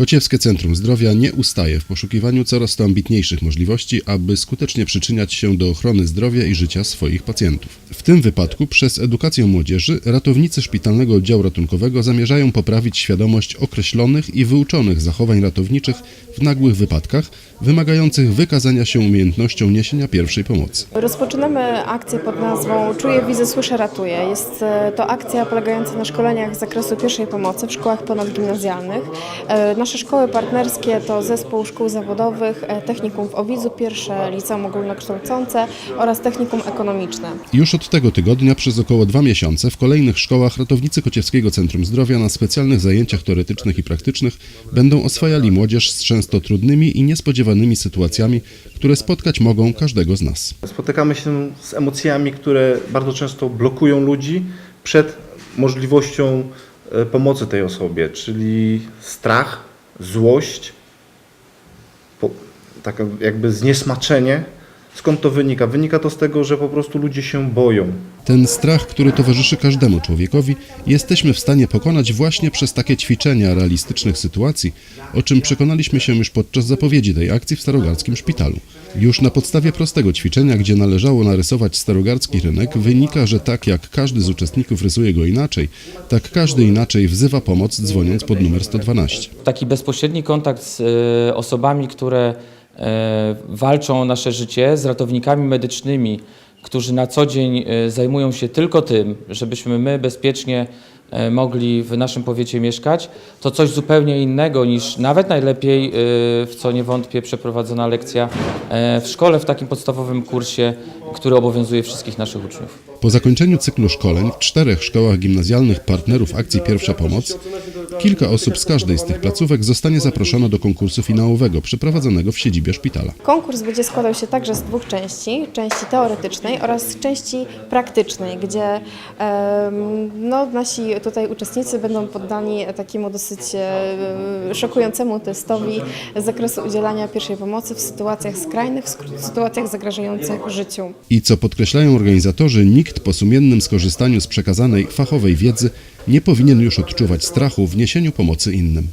Kociewskie Centrum Zdrowia nie ustaje w poszukiwaniu coraz to ambitniejszych możliwości, aby skutecznie przyczyniać się do ochrony zdrowia i życia swoich pacjentów. W tym wypadku przez edukację młodzieży ratownicy szpitalnego oddziału ratunkowego zamierzają poprawić świadomość określonych i wyuczonych zachowań ratowniczych w nagłych wypadkach, wymagających wykazania się umiejętnością niesienia pierwszej pomocy. Rozpoczynamy akcję pod nazwą Czuję, widzę, słyszę, ratuję. Jest e, to akcja polegająca na szkoleniach z zakresu pierwszej pomocy w szkołach ponadgimnazjalnych. E, Nasze szkoły partnerskie to Zespół Szkół Zawodowych, e, Technikum w Owidzu pierwsze, Liceum Ogólnokształcące oraz Technikum Ekonomiczne. Już od tego tygodnia przez około dwa miesiące w kolejnych szkołach ratownicy Kociewskiego Centrum Zdrowia na specjalnych zajęciach teoretycznych i praktycznych będą oswajali młodzież z często trudnymi i niespodziewanymi sytuacjami, które spotkać mogą każdego z nas. Spotykamy się z emocjami, które bardzo często blokują ludzi przed możliwością e, pomocy tej osobie, czyli strach, złość, takie jakby zniesmaczenie. Skąd to wynika? Wynika to z tego, że po prostu ludzie się boją. Ten strach, który towarzyszy każdemu człowiekowi, jesteśmy w stanie pokonać właśnie przez takie ćwiczenia realistycznych sytuacji, o czym przekonaliśmy się już podczas zapowiedzi tej akcji w Starogardzkim Szpitalu. Już na podstawie prostego ćwiczenia, gdzie należało narysować starogardzki rynek, wynika, że tak jak każdy z uczestników rysuje go inaczej, tak każdy inaczej wzywa pomoc dzwoniąc pod numer 112. taki bezpośredni kontakt z e, osobami, które walczą o nasze życie, z ratownikami medycznymi, którzy na co dzień e, zajmują się tylko tym, żebyśmy my bezpiecznie e, mogli w naszym powiecie mieszkać, to coś zupełnie innego niż nawet najlepiej, e, w co nie wątpię, przeprowadzona lekcja e, w szkole, w takim podstawowym kursie, który obowiązuje wszystkich naszych uczniów. Po zakończeniu cyklu szkoleń w czterech szkołach gimnazjalnych partnerów akcji Pierwsza Pomoc kilka osób z każdej z tych placówek zostanie zaproszone do konkursu finałowego przeprowadzonego w siedzibie szpitala. Konkurs będzie składał się także z dwóch części, części teoretycznej oraz części praktycznej, gdzie no, nasi tutaj uczestnicy będą poddani takiemu dosyć e, szokującemu testowi z zakresu udzielania pierwszej pomocy w sytuacjach skrajnych, w sytuacjach zagrażających życiu. I co podkreślają organizatorzy, nikt po sumiennym skorzystaniu z przekazanej fachowej wiedzy nie powinien już odczuwać strachu w niesieniu pomocy innym.